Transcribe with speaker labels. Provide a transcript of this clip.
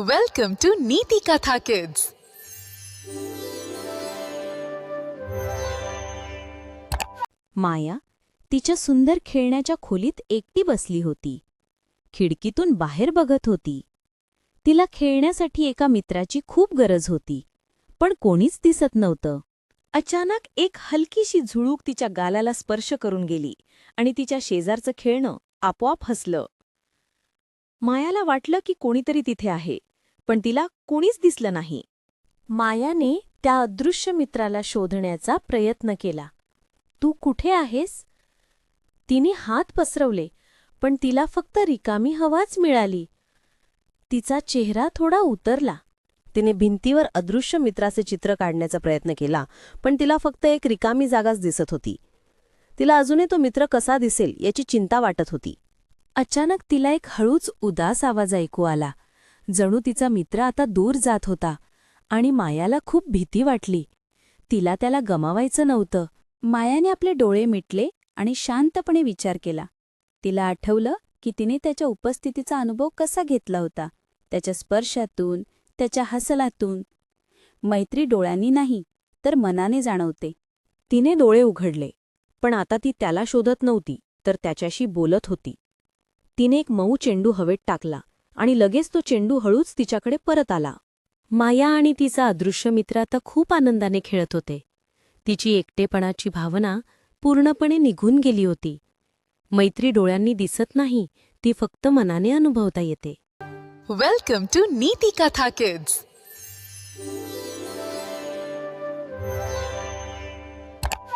Speaker 1: Welcome to नीति कथा kids
Speaker 2: माया तिच्या सुंदर खेळण्याच्या खोलीत एकटी बसली होती. खिडकीतून बाहेर बघत होती. तिला खेळण्यासाठी एका मित्राची खूप गरज होती पण कोणीच दिसत नव्हतं. अचानक एक हलकीशी झुळूक तिच्या गालाला स्पर्श करून गेली आणि तिच्या शेजारचं खेळणं आपोआप हसलं. मायाला वाटलं की कोणीतरी तिथे आहे. पण तिला कोणीच दिसलं नाही. मायाने त्या अदृश्य मित्राला शोधण्याचा प्रयत्न केला. तू कुठे आहेस? तिने हात पसरवले पण तिला फक्त रिकामी हवाच मिळाली. तिचा चेहरा थोडा उतरला.
Speaker 3: तिने भिंतीवर अदृश्य मित्राचे चित्र काढण्याचा प्रयत्न केला पण तिला फक्त एक रिकामी जागाच दिसत होती. तिला अजूनही तो मित्र कसा दिसेल याची चिंता वाटत होती.
Speaker 2: अचानक तिला एक हळूच उदास आवाज ऐकू आला. जणू तिचा मित्र आता दूर जात होता आणि मायाला खूप भीती वाटली. तिला त्याला गमावायचं नव्हतं. मायाने आपले डोळे मिटले आणि शांतपणे विचार केला. तिला आठवलं की तिने त्याच्या उपस्थितीचा अनुभव कसा घेतला होता. त्याच्या स्पर्शातून त्याच्या हसलातून. मैत्री डोळ्यांनी नाही तर मनाने जाणवते.
Speaker 3: तिने डोळे उघडले पण आता ती त्याला शोधत नव्हती तर त्याच्याशी बोलत होती. तिने एक मऊ चेंडू हवेत टाकला. आणि लगेच तो चेंडू हळूच तिच्याकडे परत आला. माया आणि तिचा अदृश्य मित्र आता खूप आनंदाने खेळत होते. तिची एकटेपणाची भावना पूर्णपणे निघून गेली होती. मैत्री डोळ्यांनी दिसत नाही ती फक्त मनाने अनुभवता येते.
Speaker 1: वेलकम टू नीती कथा किड्स